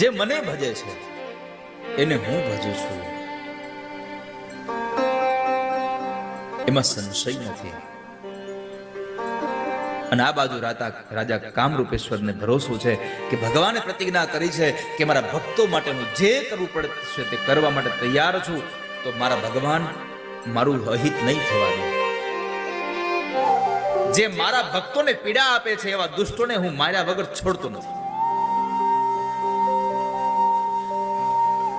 જે મને ભજે છે, એને હું ભજું છું. એમાં સંશય નથી. અને આ બાજુ રાતા રાજા કામરૂપેશ્વરને ભરોસો છે કે ભગવાને પ્રતિજ્ઞા કરી છે કે મારા ભક્તો માટે હું જે કરવું પડશે તે કરવા માટે તૈયાર છું, તો મારા ભગવાન મારું અહિત નહીં થવા દે જે મારા ભક્તોને પીડા આપે છે એવા દુષ્ટોને હું માર્યા વગર છોડતો નથી.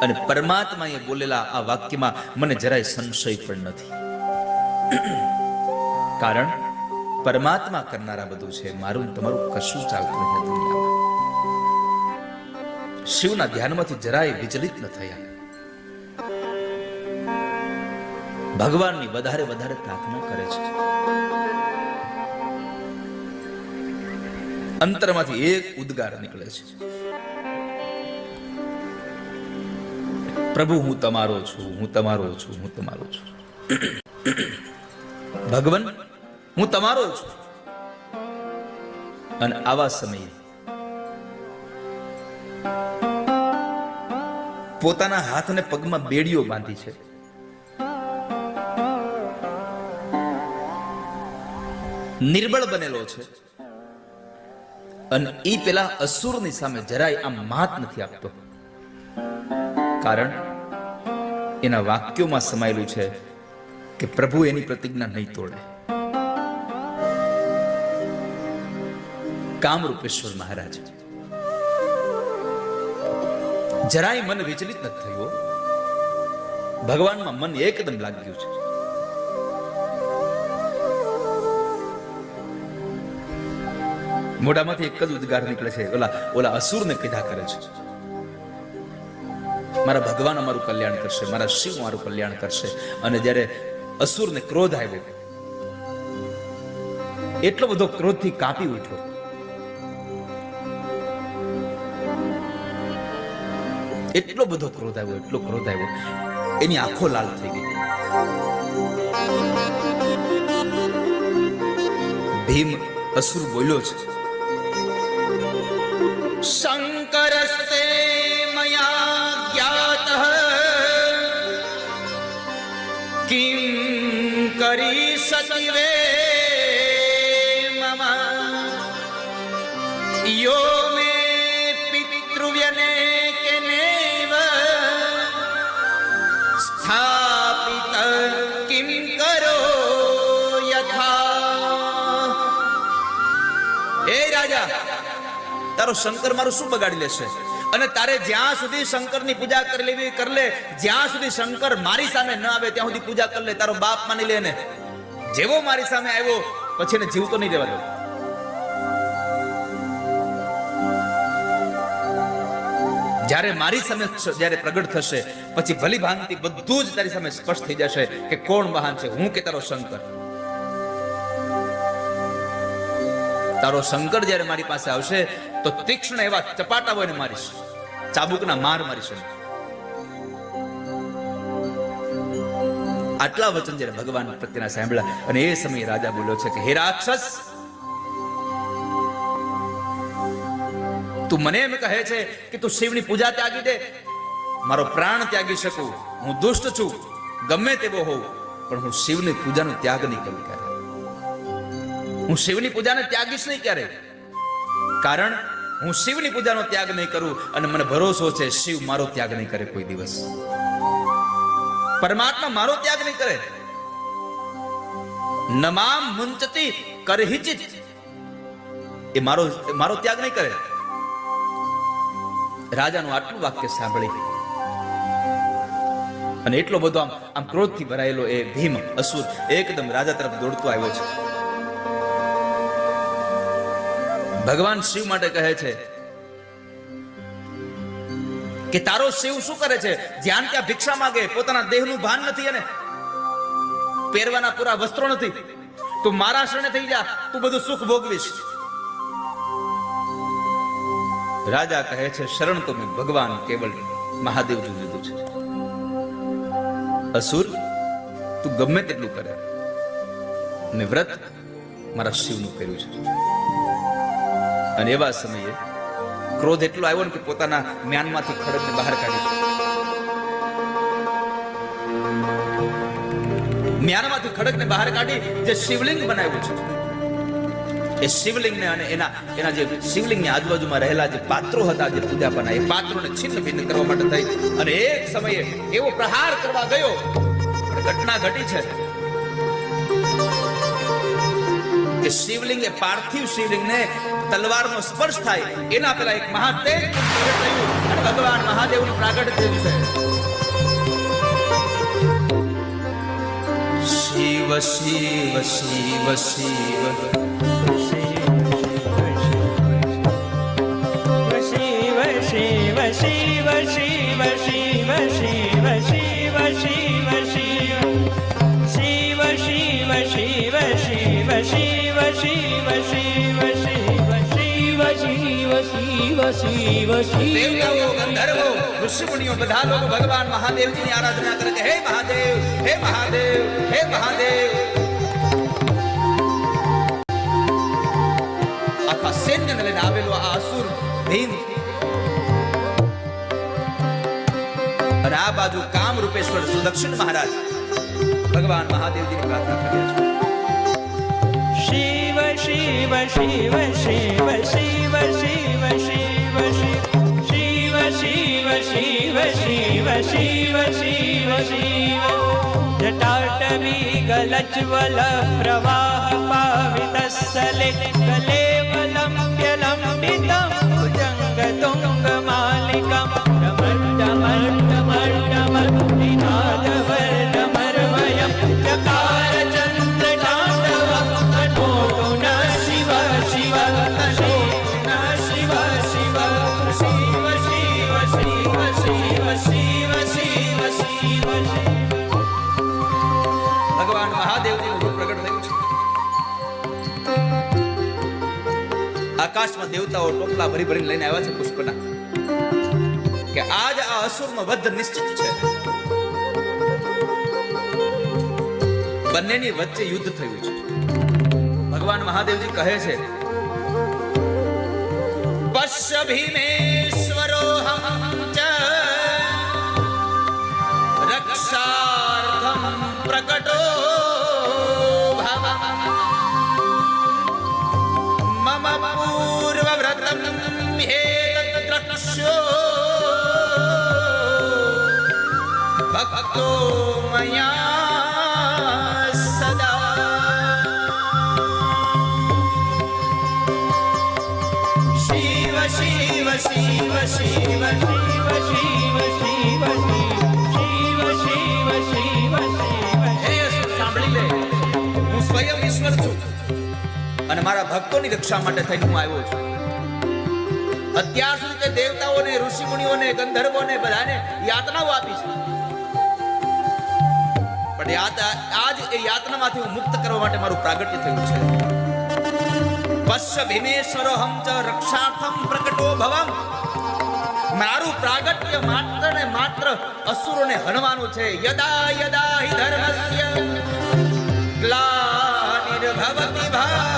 અને પરમાત્માએ બોલેલા આ વાક્યમાં મને જરાય સંશય પણ નથી. કારણ, પરમાત્મા કરનારા બધું છે. મારું તમારું કશું ચાલતું નથી શિવના ધ્યાનમાંથી જરાય વિચલિત ન થયા. ભગવાનની વધારે વધારે પ્રાર્થના કરે છે. અંતરમાંથી એક ઉદ્ગાર નીકળે છે. પ્રભુ, હું તમારો છું, હું તમારો છું, હું તમારો છું. ભગવાન, હું તમારો છું. અને આવા સમયે પોતાના હાથ અને પગમાં બેડીઓ બાંધી છે. નિર્બળ બનેલો છે. અને એ પેલા અસુરની સામે જરાય આમ માત નથી આપતો. કારણ એના વાક્યોમાં સમાયેલું છે કે પ્રભુ એની પ્રતિજ્ઞા નહીં તોડે. કામરૂપેશ્વર મહારાજ, જરાય મન વિચલિત નથી થયું ભગવાનમાં મન એકદમ લાગ્યું છે. મોઢામાંથી એક જ ઉદ્ગાર નીકળે છે, ઓલા ઓલા અસુરને કીધા કરે છે. મારા ભગવાન અમારું કલ્યાણ કરશે, મારા શિવ મારું કલ્યાણ કરશે. અને જ્યારે અસુરને ક્રોધ આવ્યો, એટલો બધો ક્રોધથી કાપી ઉઠ્યો. એટલો બધો ક્રોધ આવ્યો, એટલો ક્રોધ આવ્યો. એની આંખો લાલ થઈ ગઈ. ભીમ અસુર બોલ્યો છે શંકરસ્તે તારો શંકર મારું શું બગાડી લેશે? અને તારે જ્યાં સુધી શંકરની પૂજા કરી લેવી, કરી લે, જ્યાં સુધી શંકર મારી સામે ન આવે, ત્યાં સુધી પૂજા કરી લે, તારો બાપ માની લે ને. જેવો મારી સામે આવ્યો, પછી એને જીવતો નહીં રહેવા દો. જ્યારે મારી સામે જ્યારે પ્રગટ થશે, પછી ભલી ભાંતિ બધું જ તારી સામે સ્પષ્ટ થઈ જશે કે કોણ મહાન છે, હું કે તારો શંકર? તારો શંકર જ્યારે મારી પાસે આવશે તો તીક્ષ્ણ એવા ચપાટા હોય ને મારીશ. ચાબુકના માર મારીશ આટલા વચન જ્યારે ભગવાન પ્રત્યેના સાંભળ્યા અને એ સમયે રાજા બોલ્યો છે કે, હે રાક્ષસ, તું મને એમ કહે છે કે તું શિવની પૂજા ત્યાગી દે. મારો પ્રાણ ત્યાગી શકું. હું દુષ્ટ છું. ગમે તેવો હોઉં, પણ હું શિવની પૂજાનો ત્યાગ નહીં કરું ક્યારે હું શિવની પૂજાને ત્યાગીશ નહીં ક્યારે કારણ હું શિવની પૂજાનો ત્યાગ નહીં કરું અને મને ભરોસો છે શિવ મારો ત્યાગ નહીં કરે કોઈ દિવસ. પરમાત્મા મારો ત્યાગ નહીં કરે. નમામ મુંચતી કરહિચિત. એ મારો મારો ત્યાગ નહીં કરે. રાજાનું આટલું વાક્ય સાંભળી. અને એટલો બધો આમ આમ ક્રોધથી ભરાયેલો એ ભીમ, અસુર, એકદમ રાજા તરફ દોડતો આવ્યો છે. ભગવાન શિવ માટે કહે છે કે તારો શિવ શું કરે છે? ધ્યાન ત્યાં ભિક્ષા માંગે, પોતાના દેહનું ભાન નથી અને પહેરવાના પૂરા વસ્ત્રો નથી. તું મારા શરણે થઈ જા, તું બધું સુખ ભોગવીશ. રાજા કહે છે, શરણ તો મેં ભગવાન કેવલ મહાદેવજી લીધું છે. અસુર, તું ગમે તેટલું કરે. ને વ્રત મારા શિવનું કર્યું છે. અને એવા સમયે ક્રોધ એટલો આવ્યો ને કે પોતાના મ્યાનમાંથી ખડકને બહાર કાઢી મ્યાનમાંથી ખડકને બહાર કાઢી જે શિવલિંગ બનાવ્યું છે. એ શિવલિંગને અને એના એના જે શિવલિંગની આજુબાજુમાં રહેલા જે પાત્રો હતા, જે પૂજા પના એ પાત્રોને છિન્ન ભિન્ન કરવા માટે થઈ. અને એક સમયે એવો પ્રહાર કરવા ગયો. ઘટના ઘટી છે. કે શિવલિંગ એ પાર્થિવ શિવલિંગને તલવારનો સ્પર્શ થાય એના પેલા એક મહાતેજ પ્રગટ થયું અને ભગવાન મહાદેવનું પ્રાગટ થયું છે શિવ શિવ શિવ શિવ શિવ શિવ શિવ શિવ શિવ શિવ શિવ શિવ શિવ શિવ શિવ શિવ શિવ શિવ શિવ શિવ શિવ શિવ શિવ. દેવતાઓ, ગંધર્વો, ઋષિમુનિઓ, બધા લોકો ભગવાન મહાદેવજીની આરાધના કરે છે. હે મહાદેવ હે મહાદેવ હે મહાદેવ. આખા સૈન્યને લઈને આવેલો આ અસુર ભીમ. અને આ બાજુ કામ રૂપેશ્વર સુદક્ષિણ મહારાજ. ભગવાન મહાદેવજીની પ્રાર્થના કર્યા છે जटाटवी गलज्वल प्रवाह पावितस्थले कले આકાશમાં દેવતાઓ ટોપલા ભરી ભરીને લઈને આવ્યા છે પુષ્પના. કે આજ આ અસુરનો વધ નિશ્ચિત છે. બંનેની વચ્ચે યુદ્ધ થયું છે. ભગવાન મહાદેવજી કહે છે પશ્ય ભીમેશ્વરો શિવ શિવ શિવ શિવ શિવ શિવ શિવ શિવ શિવ શિવ હે અસુર, સાંભળી લે હું સ્વયં ઈશ્વર અને મારા ભક્તોની રક્ષા માટે થઈને હું આવ્યો છું અત્યાર સુધી તે દેવતાઓને, ઋષિમુનિઓને, ગંધર્વોને બધાને યાતનાઓ આપી છે. પણ આજ એ યાતનામાંથી હું મુક્ત કરવા માટે મારું પ્રાગટ્ય થયું છે. પશ્ય ભીમેશ્વરો હમ ચ રક્ષાર્થમ પ્રકટો ભવમ. મારું પ્રાગટ્ય માત્ર ને માત્ર અસુરોને હણવાનું છે. યદા યદા હિ ધર્મસ્ય. ગ્લાનિર્ભવતિ ભારત